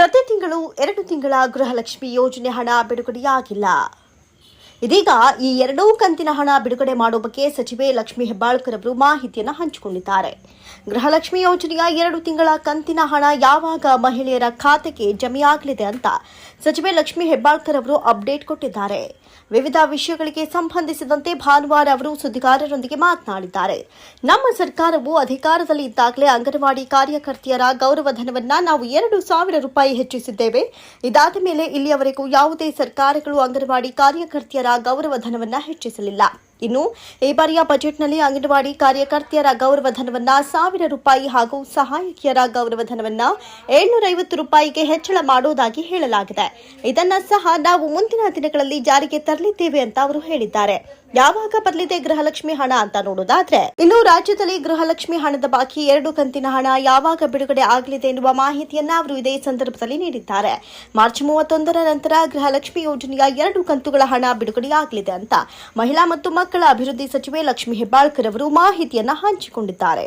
ಪ್ರತಿ ತಿಂಗಳು ಎರಡು ತಿಂಗಳ ಗೃಹಲಕ್ಷ್ಮಿ ಯೋಜನೆ ಹಣ ಬಿಡುಗಡೆಯಾಗಿಲ್ಲ. ಇದೀಗ ಈ ಎರಡೂ ಕಂತಿನ ಹಣ ಬಿಡುಗಡೆ ಮಾಡುವ ಬಗ್ಗೆ ಸಚಿವೆ ಲಕ್ಷ್ಮಿ ಹೆಬ್ಬಾಳ್ಕರ್ ಅವರು ಮಾಹಿತಿಯನ್ನು ಹಂಚಿಕೊಂಡಿದ್ದಾರೆ. ಗೃಹಲಕ್ಷ್ಮಿ ಯೋಜನೆಯ ಎರಡು ತಿಂಗಳ ಕಂತಿನ ಹಣ ಯಾವಾಗ ಮಹಿಳೆಯರ ಖಾತೆಗೆ ಜಮೆಯಾಗಲಿದೆ ಅಂತ ಸಚಿವೆ ಲಕ್ಷ್ಮೀ ಹೆಬ್ಬಾಳ್ಕರ್ ಅವರು ಅಪ್ಡೇಟ್ ಕೊಟ್ಟಿದ್ದಾರೆ. ವಿವಿಧ ವಿಷಯಗಳಿಗೆ ಸಂಬಂಧಿಸಿದಂತೆ ಭಾನುವಾರ ಅವರು ಸುದ್ದಿಗಾರರೊಂದಿಗೆ ಮಾತನಾಡಿದ್ದಾರೆ. ನಮ್ಮ ಸರ್ಕಾರವು ಅಧಿಕಾರದಲ್ಲಿ ಇದ್ದಾಗಲೇ ಅಂಗನವಾಡಿ ಕಾರ್ಯಕರ್ತೆಯರ ಗೌರವಧನವನ್ನ ನಾವು ಎರಡು ಸಾವಿರ ರೂಪಾಯಿ ಹೆಚ್ಚಿಸಿದ್ದೇವೆ. ಇದಾದ ಮೇಲೆ ಇಲ್ಲಿಯವರೆಗೂ ಯಾವುದೇ ಸರ್ಕಾರಗಳು ಅಂಗನವಾಡಿ ಕಾರ್ಯಕರ್ತೆಯರ ಗೌರವಧನವನ್ನ ಹೆಚ್ಚಿಸಲಿಲ್ಲ. ಇನ್ನು ಈ ಬಾರಿಯ ಬಜೆಟ್ನಲ್ಲಿ ಅಂಗನವಾಡಿ ಕಾರ್ಯಕರ್ತೆಯರ ಗೌರವಧನವನ್ನ ಸಾವಿರ ರೂಪಾಯಿ ಹಾಗೂ ಸಹಾಯಕಿಯರ ಗೌರವಧನವನ್ನ ಏಳ್ನೂರೈವತ್ತು ರೂಪಾಯಿಗೆ ಹೆಚ್ಚಳ ಮಾಡುವುದಾಗಿ ಹೇಳಲಾಗಿದೆ. ಇದನ್ನ ಸಹ ನಾವು ಮುಂದಿನ ದಿನಗಳಲ್ಲಿ ಜಾರಿಗೆ ತರಲಿದ್ದೇವೆ ಅಂತ ಅವರು ಹೇಳಿದ್ದಾರೆ. ಯಾವಾಗ ಬರಲಿದೆ ಗೃಹಲಕ್ಷ್ಮಿ ಹಣ ಅಂತ ನೋಡೋದಾದ್ರೆ, ಇನ್ನು ರಾಜ್ಯದಲ್ಲಿ ಗೃಹಲಕ್ಷ್ಮಿ ಹಣದ ಬಾಕಿ ಎರಡು ಕಂತಿನ ಹಣ ಯಾವಾಗ ಬಿಡುಗಡೆ ಆಗಲಿದೆ ಎನ್ನುವ ಮಾಹಿತಿಯನ್ನ ಅವರು ಇದೇ ಸಂದರ್ಭದಲ್ಲಿ ನೀಡಿದ್ದಾರೆ. ಮಾರ್ಚ್ ಮೂವತ್ತೊಂದರ ನಂತರ ಗೃಹಲಕ್ಷ್ಮಿ ಯೋಜನೆಯ ಎರಡು ಕಂತುಗಳ ಹಣ ಬಿಡುಗಡೆಯಾಗಲಿದೆ ಅಂತ ಮಹಿಳಾ ಮತ್ತು ಮಕ್ಕಳ ಅಭಿವೃದ್ಧಿ ಸಚಿವೆ ಲಕ್ಷ್ಮಿ ಹೆಬ್ಬಾಳ್ಕರ್ ಅವರು ಮಾಹಿತಿಯನ್ನು ಹಂಚಿಕೊಂಡಿದ್ದಾರೆ.